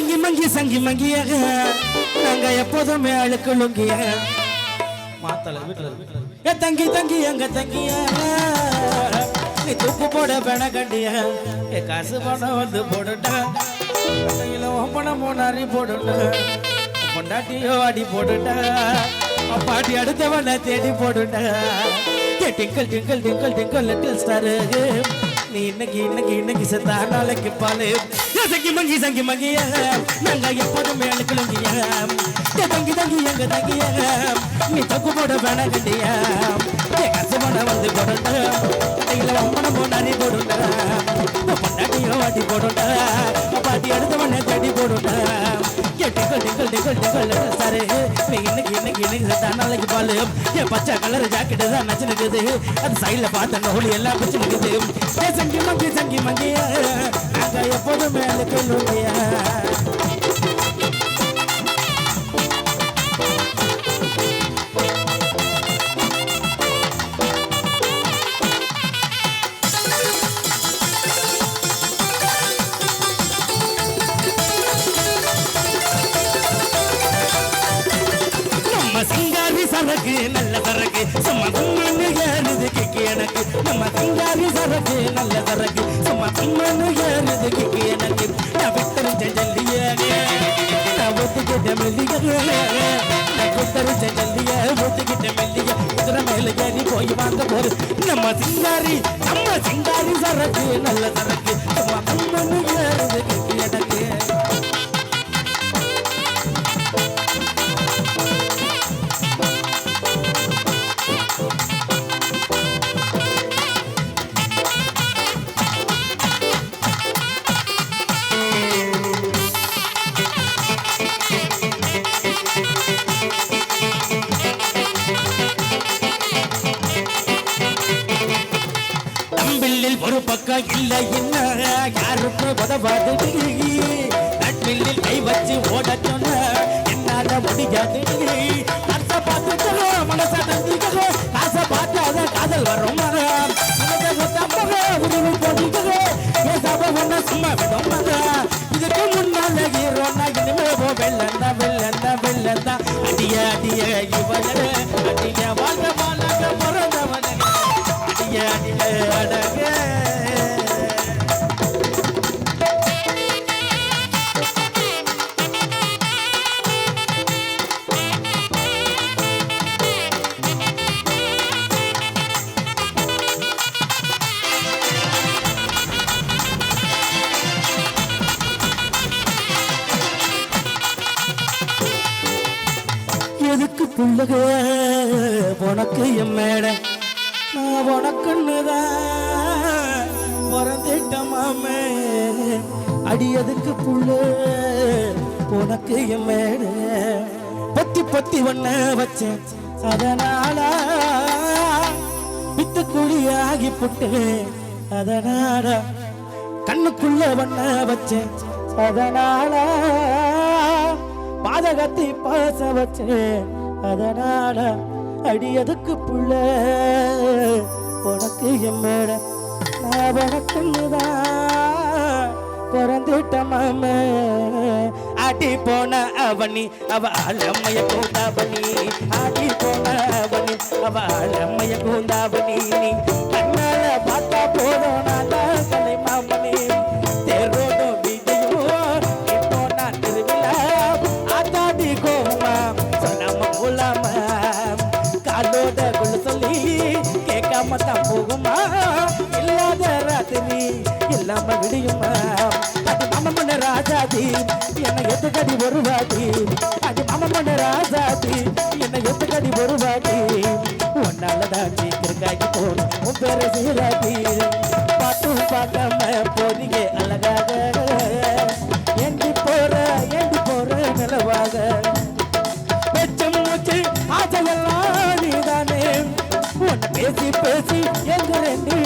சங்கி மங்கி சங்கி மங்கியாக நாங்க எப்போதுமே அழுக்கலுங்கிய மாத்தல வீட்டுல இருக்கு. ஏ தங்கி தங்கி எங்க தங்கிய? நீ தூக்கு போட பெண கண்டிய. ஏ காசு பணம் வந்து போடுட்டா. கையில பணம் மூணாரி போடுட்டா. பொண்டாட்டியோ அடி போட்டுட்டா பாட்டி அடுத்தவனை தேடி போட்டுட்டா ஏ டிங்கிள் டிங்கிள் டிங்கிள் டிங்கிள் லிட்டில் ஸ்டாரு நீ இன்னைக்கு இன்னைக்கு இன்னைக்கு செத்தா நாளைக்கு பாலு. சங்கி மங்கி சங்கி மங்கிய. நாங்க எப்போதும் அழுக்கலுங்கிய. தங்கி தங்கி எங்க தங்கிய. நீ தக்கு போட வேணாம் கண்டிய. ஏ வந்து போடுட்ட கையில அம்மனம் போனாரி போடுட்ட பொண்டாட்டியும் வாட்டி போடுட்ட சொல்லி டிங்கல் சாரு இன்னைக்கு இன்னைக்கு இன்னைக்கு செத்தா நாளைக்கு பாலு என் பச்சை கலர் ஜாக்கெட் தான் நச்சு நிற்குது அது சைடுல பார்த்த நோலி எல்லாம் பிச்சு நிற்குது சங்கி மங்கி சங்கி மங்கிய நாங்க எப்போதும் மேலே நம்ம நல்ல சரக்கு. சும்மா சும்மனு ஏறுது கிக்கு எனக்கு. நம்ம சிங்காரி சரக்கு நல்ல சரக்கு. சும்மா சும்மனு ஏறுது கிக்கு எனக்கு. நான் வித்தரிச்ச ஜல்லியே நான் ஒத்துக்கிட்ட மெல்லிய நான் குத்தரிச்ச ஜல்லிய ஒத்துக்கிட்ட மெல்லிய குதிரை மேல ஏறி போய் வாங்க போரு. நம்ம சிங்காரி நம்ம சிங்காரி சரக்கு நல்ல சரக்கு. சும்மா சும்மனு ஏறுது இல்லை என்ன? யாருக்கும் உதவாது? புள்ளக உனக்கு என் மேட. நான் உனக்குன்னுதான் பிறந்திட்ட மாமே. அடி உனக்கு என் மேட. பத்தி பத்தி ஒன்ன வச்சேன் அதனால பித்து குழியாகி புட்டேன் அதனால. கண்ணுக்குள்ள வண்ண வச்சேன் அதனால. பாதகத்தை பாச வச்சேன் அதனால அடியதுக்கு புள்ள. உனக்கு எம்மேட நான் உனக்குன்னுதான் பிறந்துட்ட மாம. அடி போன அவனி அவ அலம்மைய கூந்தாவணி அடி போன அவனி அவ அலம்மைய கூந்தாவணி நீ கண்ணால பார்த்தா போதும் நான் தான் கலை மாமனி. தேரோடும் வீதியும் இப்போ நான் திருவிழா. இல்லாம விடியுமா அது மாமன் பண்ண ராஜாதி என்னை எத்துக்கடி வருவாதி. அது மாமன் பண்ண ராஜாதி என்னை எத்துக்கடி வருவாதி. உன்னாலதான் சீக்கிரக்காகி போகணும் உன் பேரை சீராதி பாட்டும் பார்க்காம போறீங்க அழகாக. எங்கி போற எங்கி போற நிலவாக. வெச்சம் மூச்சு ஆசையெல்லாம் நீதானே. உன்னை பேசி பேசி எங்க ரெண்டு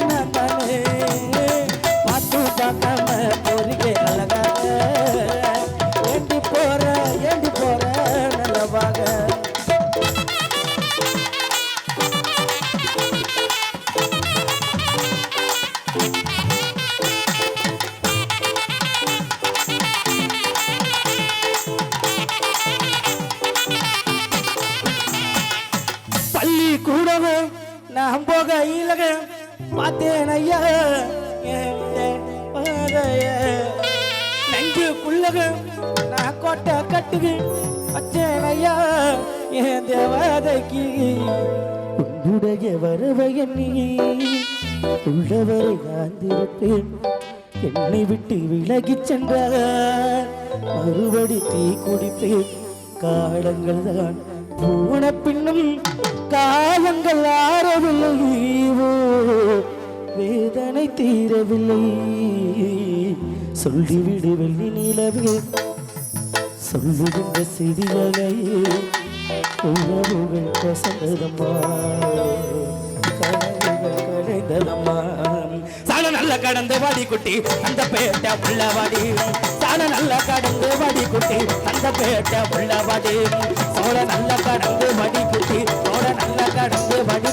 போக நான் போக இலக பார்த்தேன் ஐயா என் பாதைய. நான் கோட்டை கட்டுக வச்சேன் ஐயா என் தேவதைக்கு. உன்னுடைய வரவை எண்ணி உள்ளவரை காந்திருப்பேன் என்னை விட்டு விலகிச் சென்றார் மறுபடி தீ குடிப்பேன். காலங்கள் தான் போன பின்னும் காலங்கள் ஆறவில்லையோ வேதனை தீரவில்லை. சொல்லிவிடு வெள்ளி நிலவே சொல்லுகின்ற சிறியலையே உணவுகள் கசந்ததம்மா கனவுகள் கலைந்ததம்மா சால நல்ல கடந்த வாடி குட்டி அந்த பேட்ட உள்ள ஆன நல்ல கடந்து வடி குட்டி அந்த பேட்ட உள்ளபடி. சோழ நல்ல கடந்து வடி குட்டி சோழ நல்ல கடந்து வடி